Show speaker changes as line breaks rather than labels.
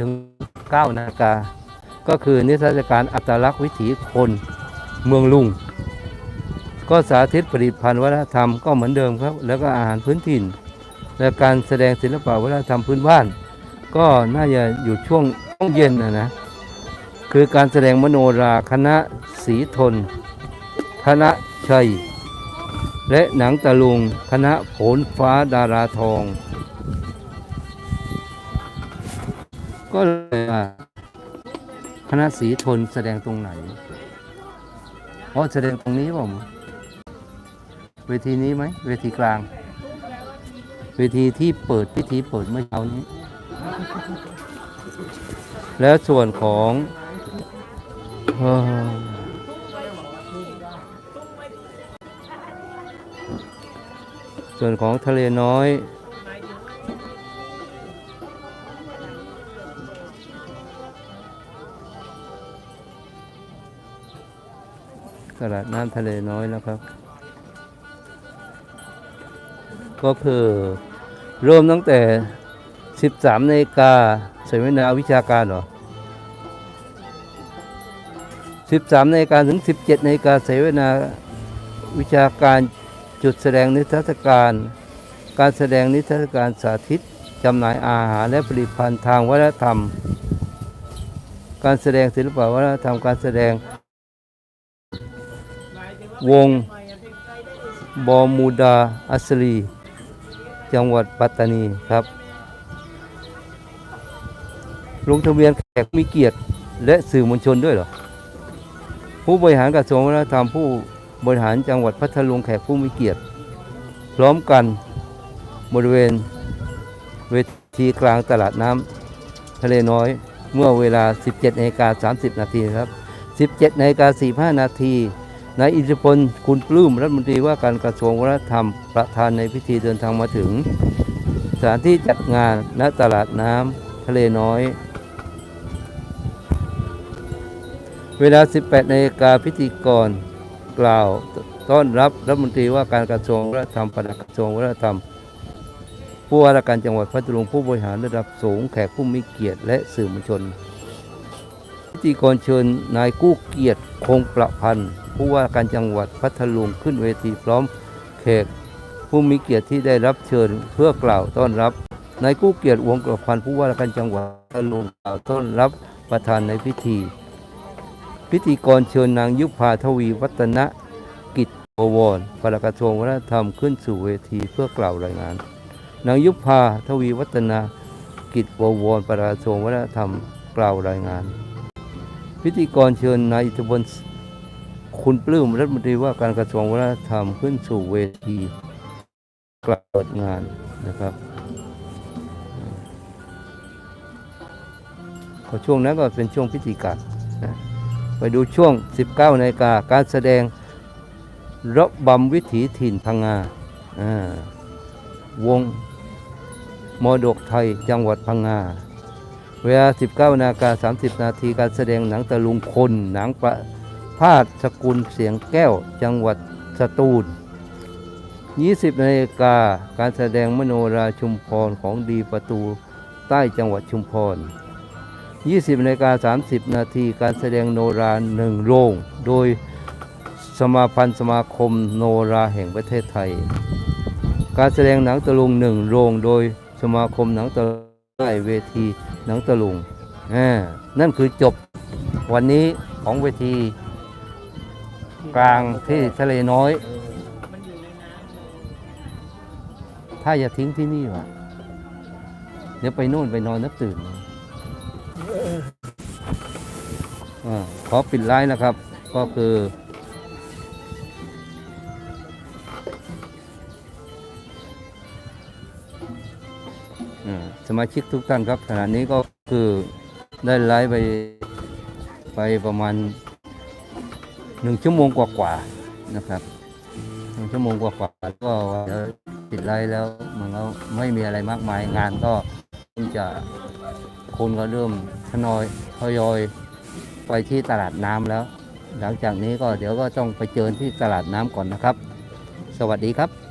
ถึง9นาฬิกาก็คือนิทรรศการอัตลักษณ์วิถีคนเมืองลุง ก็สาธิตผลิตภัณฑ์วัฒนธรรมก็เหมือนเดิมครับ แล้วก็อาหารพื้นถิ่น และการแสดงศิลปะวัฒนธรรมพื้นบ้าน ก็น่าจะอยู่ช่วงช่วงเย็นนะนะคือการแสดงมโนราคณะศรีทน คณะชัย และหนังตะลุงคณะโผลฟ้าดาราทอง ก็เลยว่าคณะศรีทนแสดงตรงไหนอ๋อแสดงตรงนี้เปล่าเวทีนี้ไหมเวทีกลาง เวทีที่เปิดพิธีเปิดเมื่อเช้านี้ แล้วส่วนของส่วนของทะเลน้อย ตลาดน้ำทะเลน้อยนะครับ ก็คือเริ่มตั้งแต่ 13นาฬิกาเสวนาวิชาการเหรอ 13นาฬิกาถึง 17นาฬิกาเสวนาวิชาการจุดแสดงนิทรรศการ การแสดงนิทรรศการสาธิตจำหน่ายอาหารและผลิตภัณฑ์ทางวัฒนธรรม การแสดงศิลปวัฒนธรรมการแสดง วงบอมูดาอัสรีจังหวัดปัตตานีครับ ลงทะเบียนแขกมีเกียรติ และสื่อมวลชนด้วยเหรอ ผู้บริหารกระทรวงวัฒนธรรมผู้บริหารจังหวัดพัทลุงแขกผู้มีเกียรติ พร้อมกันบริเวณเวทีกลางตลาดน้ำทะเลน้อยเมื่อเวลา 17นาฬิกา30 นาทีครับ 17นาฬิกา45 นาที นายอิทธิพลคุณปลื้มรัฐมนตรีว่าการกระทรวงวัฒนธรรม ประธานในพิธีเดินทางมาถึง สถานที่จัดงานณตลาดน้ำทะเลน้อย เวลา 18นาฬิกาพิธีกรกล่าวต้อนรับรัฐมนตรีว่าการกระทรวงวัฒนธรรมปลัดกระทรวงวัฒนธรรม ผู้ว่าราชการจังหวัดพัทลุงผู้บริหารระดับสูงแขกผู้มีเกียรติและสื่อมวลชน พิธีกรเชิญนายกู้เกียรติคงประพันธ์ ผู้ว่าการจังหวัดพัทลุงขึ้นเวทีพร้อมแขกผู้มีเกียรติที่ได้รับเชิญเพื่อกล่าวต้อนรับนายกู้เกียรติวงประพันผู้ว่าการจังหวัดพัทลุงกล่าวต้อนรับประธานในพิธี พิธีกรเชิญนางยุพาทวีวัฒนกิจบวรปลัดกระทรวงวัฒนธรรมขึ้นสู่เวทีเพื่อกล่าวรายงาน นางยุพาทวีวัฒนากิจบวรปลัดกระทรวงวัฒนธรรมกล่าวรายงาน พิธีกรเชิญนายอิทธิพล คุณปลื้มรัฐมนตรีว่าการกระทรวงวัฒนธรรมขึ้นสู่เวทีกล่าวเปิดงานนะครับก็ช่วงนั้นก็เป็นช่วงพิธีการนะไปดูช่วง 19นาฬิกาการแสดงระบำวิถีถิ่นพังงาอ่าวงมอดกไทยจังหวัดพังงา เวลา 19นาฬิกา30 นาทีการแสดงหนังตะลุงคนหนังประ พาดสกุลเสียงแก้วจังหวัดสตูล 20นาฬิกาการแสดงมโนราชุมพรของดีประตูใต้จังหวัดชุมพร 20นาฬิกา30 นาทีการแสดงโนราหนึ่งโรงโดยสมาพันธ์สมาคมโนราแห่งประเทศไทย การแสดงหนังตะลุงหนึ่งโรงโดยสมาคมหนังตะลุงใต้เวทีหนังตะลุงนั่นคือจบวันนี้ของเวที กลางที่ทะเลน้อย ถ้าอย่าทิ้งที่นี่วะเดี๋ยวไปโน่นไปนอนนับตื่นอขอปิดไลน์นะครับ ก็คือ สมาชิกทุกท่านครับขณะนี้ก็คือได้ไลฟ์ไปไปประมาณ หนึ่งชั่วโมงกว่าๆนะครับหนึ่งชั่วโมงกว่าๆก็เดี๋ยวปิดไรแล้วมันก็ไม่มีอะไรมากมายงานก็จะคนก็เริ่มทนอยทยอยไปที่ตลาดน้ำแล้ว หลังจากนี้ก็เดี๋ยวก็ต้องไปเจอที่ตลาดน้ำก่อนนะครับ สวัสดีครับ